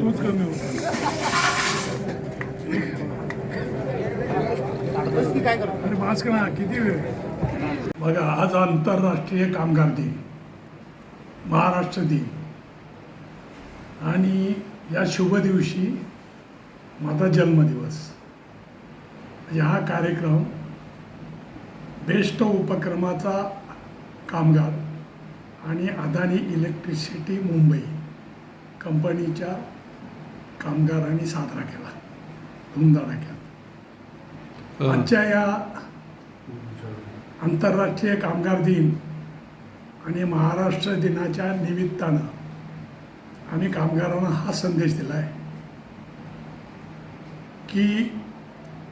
तूच कमी होता अरे मास्क ना किती वेळ? बघा आज आंतरराष्ट्रीय कामगार दिन महाराष्ट्र दिन. आणि या शुभ दिवशी माझा जन्मदिवस. म्हणजे हा कार्यक्रम बेस्ट उपक्रमाचा कामगार आणि अदानी इलेक्ट्रिसिटी मुंबई कंपनीच्या कामगारांनी साजरा केला. धुमधडाक्यात आजच्या या आंतरराष्ट्रीय कामगार दिन आणि महाराष्ट्र दिनाच्या निमित्तानं आम्ही कामगारांना हा संदेश दिला आहे की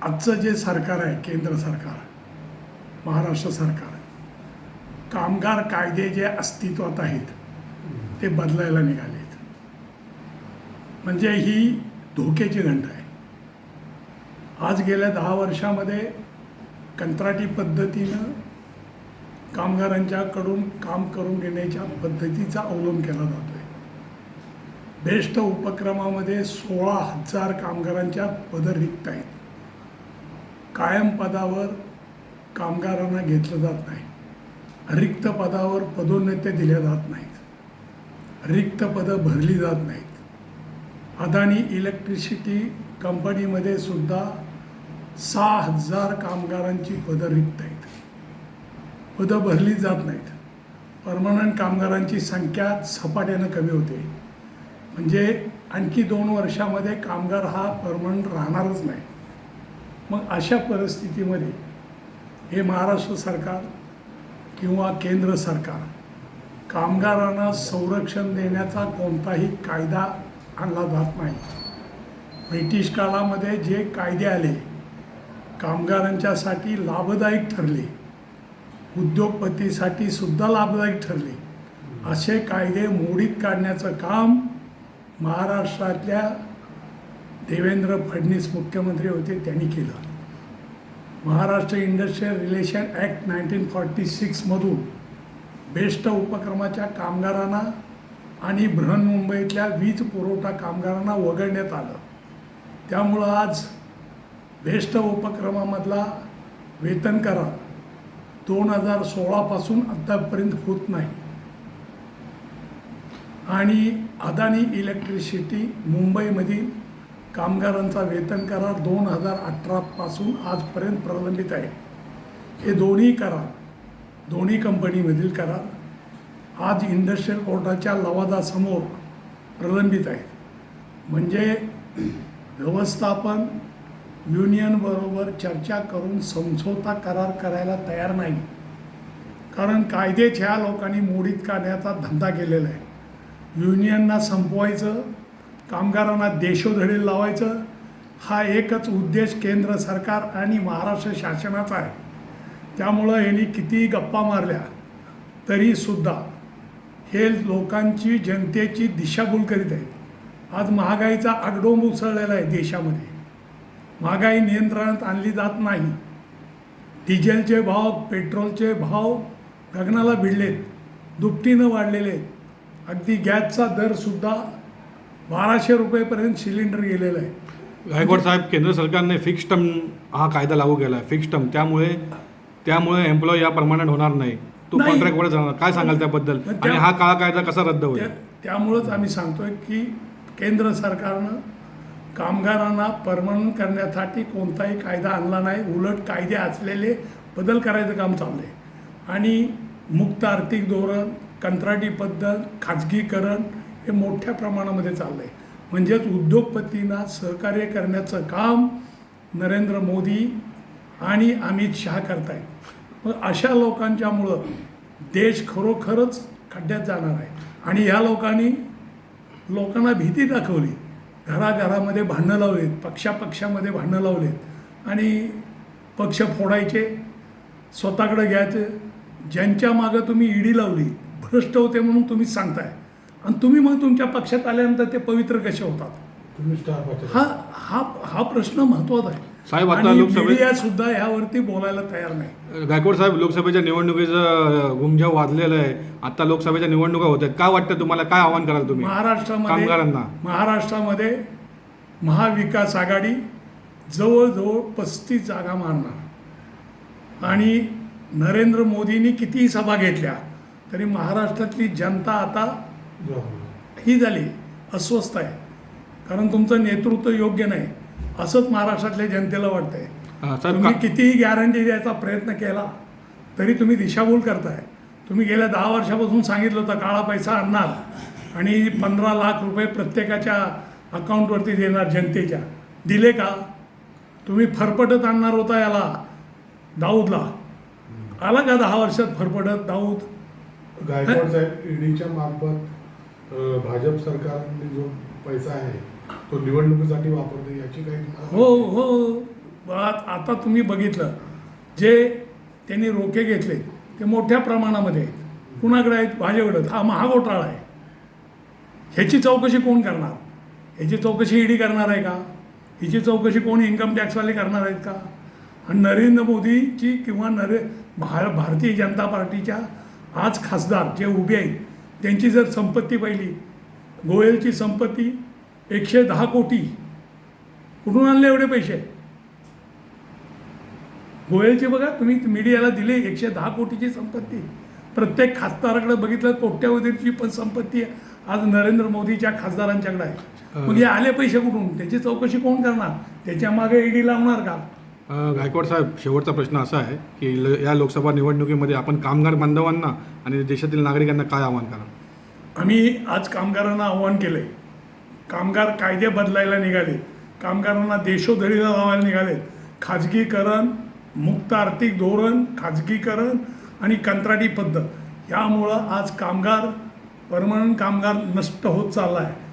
आजचं जे सरकार आहे केंद्र सरकार महाराष्ट्र सरकार कामगार कायदे जे अस्तित्वात आहेत ते बदलायला निघालेत म्हणजे ही धोक्याची घंट आहे. आज गेल्या दहा वर्षामध्ये कंत्राटी पद्धतीनं कामगारांच्याकडून काम करून घेण्याच्या पद्धतीचा अवलंब केला जातो आहे बेस्ट उपक्रमामध्ये सोळा हजार कामगारांच्या पदं रिक्त आहेत. कायम पदावर कामगारांना घेतलं जात नाही. रिक्त पदावर पदोन्नत्या दिल्या जात नाहीत. रिक्त पदं भरली जात नाहीत. अदानी इलेक्ट्रिसिटी कंपनीमध्ये सुद्धा सहा हजार कामगारांची पदं रिक्त आहेत. पदं भरली जात नाहीत. परमनंट कामगारांची संख्या झपाट्यानं कमी होते. म्हणजे आणखी दोन वर्षामध्ये कामगार हा परमनंट राहणारच नाही. मग अशा परिस्थितीमध्ये हे महाराष्ट्र सरकार किंवा केंद्र सरकार कामगारांना संरक्षण देण्याचा कोणताही कायदा आणला जात नाही. ब्रिटिश काळामध्ये जे कायदे आले कामगारांच्यासाठी लाभदायक ठरले उद्योगपतीसाठी सुद्धा लाभदायक ठरले असे कायदे मोडीत काढण्याचं काम महाराष्ट्रातल्या देवेंद्र फडणवीस मुख्यमंत्री होते त्यांनी केलं. Maharashtra industrial relation act nineteen forty सिक्समधून BEST उपक्रमाच्या कामगारांना आणि बृहन्मुंबईतल्या वीज पुरवठा कामगारांना वगळण्यात आलं. त्यामुळं आज बेस्ट उपक्रमामधला वेतन करार दोन हजार सोळापासून आत्तापर्यंत होत नाही. आणि अदानी इलेक्ट्रिसिटी मुंबईमधील कामगारांचा वेतन करार दोन हजार अठरापासून आजपर्यंत प्रलंबित आहे. हे दोन्ही करार दोन्ही कंपनीमधील करार आज इंडस्ट्रियल कोर्टाच्या लवादासमोर प्रलंबित आहेत म्हणजे व्यवस्थापन युनियनबरोबर चर्चा करून समझोता करार करायला तयार नाही. कारण कायदेच ह्या लोकांनी मोडीत काढण्याचा धंदा केलेला आहे. युनियनना संपवायचं कामगारांना देशोधडी लावायचं हा एकच उद्देश केंद्र सरकार आणि महाराष्ट्र शासनाचा आहे. त्यामुळं यांनी कितीही गप्पा मारल्या तरीसुद्धा हे लोकांची जनतेची दिशाभूल करीत आहेत. आज महागाईचा आगडोंब उसळलेला आहे देशामध्ये. महागाई नियंत्रणात आणली जात नाही. डिझेलचे भाव पेट्रोलचे भाव गगनाला भिडलेत. दुपटीनं वाढलेले आहेत. अगदी गॅसचा दरसुद्धा बाराशे रुपयेपर्यंत सिलेंडर गेलेला आहे. गायकवाड साहेब केंद्र सरकारने फिक्स टर्म हा कायदा लागू केला आहे फिक्स टर्म त्यामुळे त्यामुळे एम्प्लॉय या परमानंट होणार नाही. तो नाही. कॉन्ट्रॅक्टवर जाणार. काय सांगाल त्याबद्दल? पण त्या- आणि हा काळा कायदा कसा रद्द होईल? त्या त्यामुळंच आम्ही सांगतोय की केंद्र सरकारनं कामगारांना परमनंट करण्यासाठी कोणताही कायदा आणला नाही. उलट कायदे असलेले बदल करायचं काम चाललं आहे आणि मुक्त आर्थिक धोरण कंत्राटी पद्धत खाजगीकरण हे मोठ्या प्रमाणामध्ये चाललं आहे म्हणजेच उद्योगपतींना सहकार्य करण्याचं काम नरेंद्र मोदी आणि अमित शहा करतायत. मग अशा लोकांच्यामुळं देश खरोखरच खड्ड्यात जाणार आहे. आणि ह्या लोकांनी लोकांना भीती दाखवली. घराघरामध्ये भांडणं लावलेत पक्षापक्षामध्ये भांडणं लावलेत. आणि पक्ष फोडायचे स्वतःकडे घ्यायचं. ज्यांच्या मागं तुम्ही ईडी लावली भ्रष्ट होते म्हणून तुम्ही सांगताय. आणि तुम्ही मग तुमच्या पक्षात आल्यानंतर ते पवित्र कसे होतात? हा हा हा प्रश्न महत्त्वाचा आहे. साहेब, आता लोकसभेत- सुद्धा यावरती बोलायला तयार नाही. गायकवाड साहेब लोकसभेच्या निवडणुकीचं अं, गुमजाव वाजलेलं आहे. आता लोकसभेच्या निवडणुका होत आहेत. काय वाटतं तुम्हाला? काय आव्हान कराल तुम्ही? महाराष्ट्रामध्ये कामगारांना. महाराष्ट्रामध्ये महाविकास आघाडी जवळजवळ पस्तीस जागा मारणार. आणि नरेंद्र मोदींनी कितीही सभा घेतल्या तरी महाराष्ट्रातली जनता आता ही झाली अस्वस्थ आहे. कारण तुमचं नेतृत्व योग्य नाही. असंच महाराष्ट्रातल्या जनतेला वाटतंय. तुम्ही कितीही गॅरंटी द्यायचा प्रयत्न केला तरी तुम्ही दिशाभूल करताय. तुम्ही गेल्या दहा वर्षापासून सांगितलं होतं काळा पैसा आणणार आणि पंधरा लाख रुपये प्रत्येकाच्या अकाउंटवरती देणार जनतेच्या. दिले का? तुम्ही फरफटत आणणार होता याला दाऊदला. आला का दहा वर्षात फरफटत दाऊद? गायकवाड साहेब ईडीच्या मार्फत भाजप सरकारने जो पैसा आहे तो निवडणुकीसाठी वापरतो याची काही हो हो. आता तुम्ही बघितलं जे त्यांनी रोखे घेतले ते मोठ्या प्रमाणामध्ये आहेत. कुणाकडे आहेत? भाजपकडे हा महाघोटाळा आहे. ह्याची चौकशी कोण करणार? ह्याची चौकशी ईडी करणार आहे का? हिची चौकशी कोण इन्कम टॅक्सवाले करणार आहेत का? आणि नरेंद्र मोदीची किंवा नरे भा भारतीय जनता पार्टीच्या आज खासदार जे उभे आहेत त्यांची जर संपत्ती पाहिली गोयलची संपत्ती एकशे दहा कोटी. कुठून आणले एवढे पैसे? गोयलचे बघा तुम्ही मीडियाला दिले एकशे दहा कोटीची संपत्ती. प्रत्येक खासदाराकडे बघितलं कोट्यावधीची पण संपत्ती आज नरेंद्र मोदीच्या खासदारांच्याकडे आहे. मग हे आले पैसे कुठून? त्याची चौकशी कोण करणार? त्याच्यामागे ईडी लावणार का? गायकवाड साहेब शेवटचा प्रश्न असा आहे की ल- या लोकसभा निवडणुकीमध्ये आपण कामगार बांधवांना आणि देशातील नागरिकांना काय आव्हान कराल आम्ही आज कामगारांना आव्हान केले कामगार कायदे बदलायला निघाले कामगारांना देशोधडीला लावायला निघाले खाजगीकरण मुक्त आर्थिक धोरण खाजगीकरण आणि कंत्राटी पद्धत यामुळं आज कामगार परमनंट कामगार नष्ट होत चालला आहे